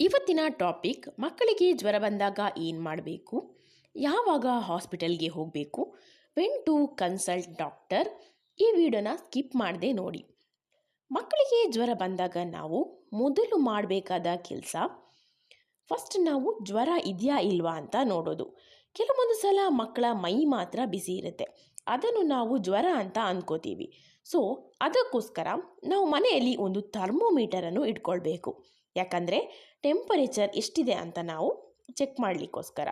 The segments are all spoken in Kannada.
ಇವತ್ತಿನ ಟಾಪಿಕ್, ಮಕ್ಕಳಿಗೆ ಜ್ವರ ಬಂದಾಗ ಏನು ಮಾಡಬೇಕು? ಯಾವಾಗ ಹಾಸ್ಪಿಟಲ್ಗೆ ಹೋಗಬೇಕು? When to consult doctor. ಈ ವಿಡಿಯೋನ ಸ್ಕಿಪ್ ಮಾಡದೆ ನೋಡಿ. ಮಕ್ಕಳಿಗೆ ಜ್ವರ ಬಂದಾಗ ನಾವು ಮೊದಲು ಮಾಡಬೇಕಾದ ಕೆಲಸ, ಫಸ್ಟ್ ನಾವು ಜ್ವರ ಇದೆಯಾ ಇಲ್ವಾ ಅಂತ ನೋಡೋದು. ಕೆಲವೊಂದು ಸಲ ಮಕ್ಕಳ ಮೈ ಮಾತ್ರ ಬಿಸಿ ಇರುತ್ತೆ. ಅದನ್ನು ನಾವು ಜ್ವರ ಅಂತ ಅಂದ್ಕೋತೀವಿ ಸೊ ಅದಕ್ಕೋಸ್ಕರ ನಾವು ಮನೆಯಲ್ಲಿ ಒಂದು ಥರ್ಮೋಮೀಟರನ್ನು ಇಟ್ಕೊಳ್ಬೇಕು. ಯಾಕಂದರೆ ಟೆಂಪರೇಚರ್ ಎಷ್ಟಿದೆ ಅಂತ ನಾವು ಚೆಕ್ ಮಾಡಲಿಕ್ಕೋಸ್ಕರ.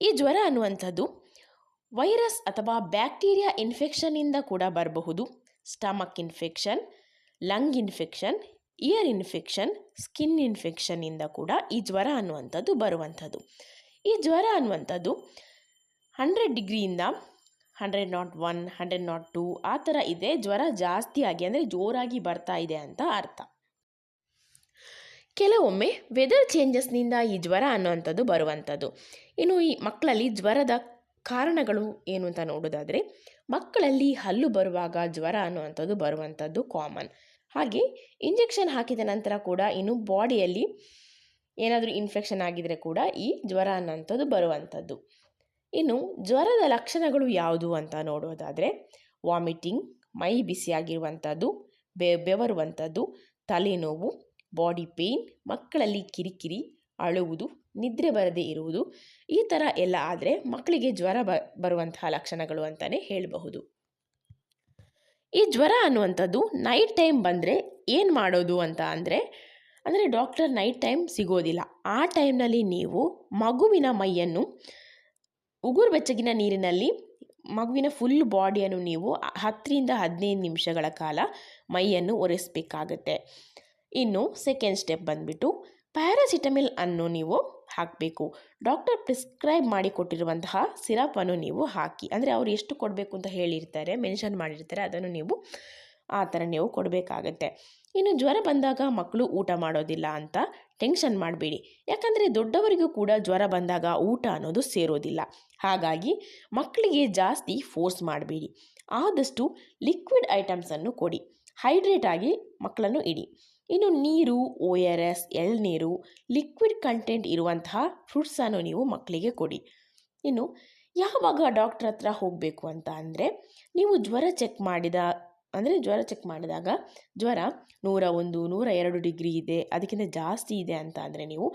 ಈ ಜ್ವರ ಅನ್ನುವಂಥದ್ದು ವೈರಸ್ ಅಥವಾ ಬ್ಯಾಕ್ಟೀರಿಯಾ ಇನ್ಫೆಕ್ಷನ್ನಿಂದ ಕೂಡ ಬರಬಹುದು. Stomach infection lung infection ear infection skin ಇನ್ಫೆಕ್ಷನ್ನಿಂದ ಕೂಡ ಈ ಜ್ವರ ಅನ್ನುವಂಥದ್ದು ಬರುವಂಥದ್ದು. ಈ ಜ್ವರ ಅನ್ನುವಂಥದ್ದು hundred ಡಿಗ್ರಿಯಿಂದ hundred nought one hundred nought two ಆ ಥರ ಇದೆ. ಜ್ವರ ಜಾಸ್ತಿಯಾಗಿ ಅಂದರೆ ಜೋರಾಗಿ ಬರ್ತಾ ಇದೆ ಅಂತ ಅರ್ಥ. ಕೆಲವೊಮ್ಮೆ ವೆದರ್ ಚೇಂಜಸ್ನಿಂದ ಈ ಜ್ವರ ಅನ್ನುವಂಥದ್ದು ಬರುವಂಥದ್ದು. ಇನ್ನು ಈ ಮಕ್ಕಳಲ್ಲಿ ಜ್ವರದ ಕಾರಣಗಳು ಏನು ಅಂತ ನೋಡೋದಾದರೆ, ಮಕ್ಕಳಲ್ಲಿ ಹಲ್ಲು ಬರುವಾಗ ಜ್ವರ ಅನ್ನುವಂಥದ್ದು ಬರುವಂಥದ್ದು ಕಾಮನ್ ಹಾಗೆ ಇಂಜೆಕ್ಷನ್ ಹಾಕಿದ ನಂತರ ಕೂಡ ಇನ್ನು ಬಾಡಿಯಲ್ಲಿ ಏನಾದರೂ ಇನ್ಫೆಕ್ಷನ್ ಆಗಿದರೆ ಕೂಡ ಈ ಜ್ವರ ಅನ್ನೋಂಥದ್ದು ಬರುವಂಥದ್ದು. ಇನ್ನು ಜ್ವರದ ಲಕ್ಷಣಗಳು ಯಾವುದು ಅಂತ ನೋಡೋದಾದರೆ ವಾಮಿಟಿಂಗ್ ಮೈ ಬಿಸಿಯಾಗಿರುವಂಥದ್ದು ಬೆ ಬೆವರುವಂಥದ್ದು ತಲೆನೋವು ಬಾಡಿ ಪೇಯ್ನ್ ಮಕ್ಕಳಲ್ಲಿ ಕಿರಿಕಿರಿ, ಅಳುವುದು, ನಿದ್ರೆ ಬರದೇ ಇರುವುದು, ಈ ಥರ ಎಲ್ಲ ಆದರೆ ಮಕ್ಕಳಿಗೆ ಜ್ವರ ಬ, ಬರುವಂತಹ ಲಕ್ಷಣಗಳು ಅಂತಲೇ ಹೇಳಬಹುದು. ಈ ಜ್ವರ ಅನ್ನುವಂಥದ್ದು ನೈಟ್ ಟೈಮ್ ಬಂದರೆ ಏನು ಮಾಡೋದು ಅಂತ ಅಂದರೆ ಅಂದರೆ ಡಾಕ್ಟರ್ ನೈಟ್ ಟೈಮ್ ಸಿಗೋದಿಲ್ಲ. ಆ ಟೈಮ್ನಲ್ಲಿ ನೀವು ಮಗುವಿನ ಮೈಯನ್ನು, ಉಗುರು ಬೆಚ್ಚಗಿನ ನೀರಿನಲ್ಲಿ ಮಗುವಿನ ಫುಲ್ ಬಾಡಿಯನ್ನು ನೀವು ಹತ್ತರಿಂದ ಹದಿನೈದು ನಿಮಿಷಗಳ ಕಾಲ ಮೈಯನ್ನು ಒರೆಸಬೇಕಾಗತ್ತೆ. ಇನ್ನು ಸೆಕೆಂಡ್ ಸ್ಟೆಪ್ ಬಂದುಬಿಟ್ಟು ಪ್ಯಾರಾಸಿಟಮಿಲ್ ಅನ್ನು ನೀವು ಹಾಕಬೇಕು. ಡಾಕ್ಟರ್ ಪ್ರಿಸ್ಕ್ರೈಬ್ ಮಾಡಿ ಕೊಟ್ಟಿರುವಂತಹ ಸಿರಪನ್ನು ನೀವು ಹಾಕಿ, ಅಂದರೆ ಅವರು ಎಷ್ಟು ಕೊಡಬೇಕು ಅಂತ ಹೇಳಿರ್ತಾರೆ ಮೆನ್ಷನ್ ಮಾಡಿರ್ತಾರೆ, ಅದನ್ನು ನೀವು ಆ ಥರ ನೀವು ಕೊಡಬೇಕಾಗತ್ತೆ. ಇನ್ನು ಜ್ವರ ಬಂದಾಗ ಮಕ್ಕಳು ಊಟ ಮಾಡೋದಿಲ್ಲ ಅಂತ ಟೆನ್ಷನ್ ಮಾಡಬೇಡಿ. ಯಾಕಂದರೆ ದೊಡ್ಡವರಿಗೂ ಕೂಡ ಜ್ವರ ಬಂದಾಗ ಊಟ ಅನ್ನೋದು ಸೇರೋದಿಲ್ಲ. ಹಾಗಾಗಿ ಮಕ್ಕಳಿಗೆ ಜಾಸ್ತಿ ಫೋರ್ಸ್ ಮಾಡಬೇಡಿ. ಆದಷ್ಟು ಲಿಕ್ವಿಡ್ ಐಟಮ್ಸನ್ನು ಕೊಡಿ. ಹೈಡ್ರೇಟ್ ಆಗಿ ಮಕ್ಕಳನ್ನು ಇಡಿ. ಇನ್ನು ನೀರು ಓ ಆರ್ ಎಸ್ ಎಳ್ನೀರು ಲಿಕ್ವಿಡ್ ಕಂಟೆಂಟ್ ಇರುವಂತಹ ಫ್ರೂಟ್ಸನ್ನು ನೀವು ಮಕ್ಕಳಿಗೆ ಕೊಡಿ. ಇನ್ನು ಯಾವಾಗ ಡಾಕ್ಟ್ರ್ ಹತ್ರ ಹೋಗಬೇಕು ಅಂತ ಅಂದರೆ ನೀವು ಜ್ವರ ಚೆಕ್ ಮಾಡಿದ, ಅಂದರೆ ಜ್ವರ ಚೆಕ್ ಮಾಡಿದಾಗ ಜ್ವರ ನೂರ ಒಂದು, ನೂರ ಎರಡು ಡಿಗ್ರಿ ಇದೆ, ಅದಕ್ಕಿಂತ ಜಾಸ್ತಿ ಇದೆ ಅಂತ ಅಂದರೆ ನೀವು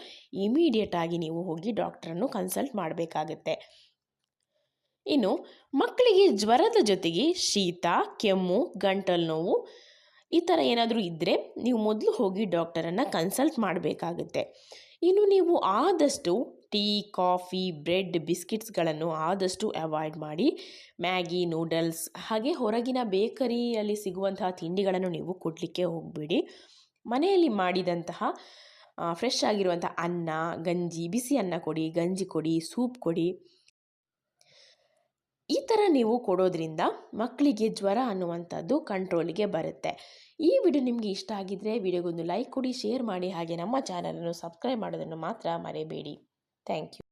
ಇಮಿಡಿಯೇಟಾಗಿ ನೀವು ಹೋಗಿ ಡಾಕ್ಟ್ರನ್ನು ಕನ್ಸಲ್ಟ್ ಮಾಡಬೇಕಾಗತ್ತೆ. ಇನ್ನು ಮಕ್ಕಳಿಗೆ ಜ್ವರದ ಜೊತೆಗೆ ಶೀತ, ಕೆಮ್ಮು ಗಂಟಲು ನೋವು ಈ ಥರ ಏನಾದರೂ ಇದ್ದರೆ ನೀವು ಮೊದಲು ಹೋಗಿ ಡಾಕ್ಟರನ್ನು ಕನ್ಸಲ್ಟ್ ಮಾಡಬೇಕಾಗುತ್ತೆ. ಇನ್ನು ನೀವು ಆದಷ್ಟು ಟೀ, ಕಾಫಿ, ಬ್ರೆಡ್ ಬಿಸ್ಕಿಟ್ಸ್ಗಳನ್ನು ಆದಷ್ಟು ಅವಾಯ್ಡ್ ಮಾಡಿ, ಮ್ಯಾಗಿ, ನೂಡಲ್ಸ್ ಹಾಗೆ ಹೊರಗಿನ ಬೇಕರಿಯಲ್ಲಿ ಸಿಗುವಂತಹ ತಿಂಡಿಗಳನ್ನು ನೀವು ಕೊಡಲಿಕ್ಕೆ ಹೋಗಬೇಡಿ. ಮನೆಯಲ್ಲಿ ಮಾಡಿದಂತಹ ಫ್ರೆಶ್ ಆಗಿರುವಂಥ ಅನ್ನ, ಗಂಜಿ, ಬಿಸಿ ಅನ್ನ ಕೊಡಿ, ಗಂಜಿ ಕೊಡಿ, ಸೂಪ್ ಕೊಡಿ. ಈ ಥರ ನೀವು ಕೊಡೋದ್ರಿಂದ ಮಕ್ಕಳಿಗೆ ಜ್ವರ ಅನ್ನುವಂಥದ್ದು ಕಂಟ್ರೋಲಿಗೆ ಬರುತ್ತೆ. ಈ ವಿಡಿಯೋ ನಿಮಗೆ ಇಷ್ಟ ಆಗಿದ್ದರೆ ವಿಡಿಯೋಗೊಂದು ಲೈಕ್ ಕೊಡಿ ಶೇರ್ ಮಾಡಿ, ಹಾಗೆ ನಮ್ಮ ಚಾನಲನ್ನು ಸಬ್ಸ್ಕ್ರೈಬ್ ಮಾಡೋದನ್ನು ಮಾತ್ರ ಮರೆಯಬೇಡಿ ಥ್ಯಾಂಕ್ ಯು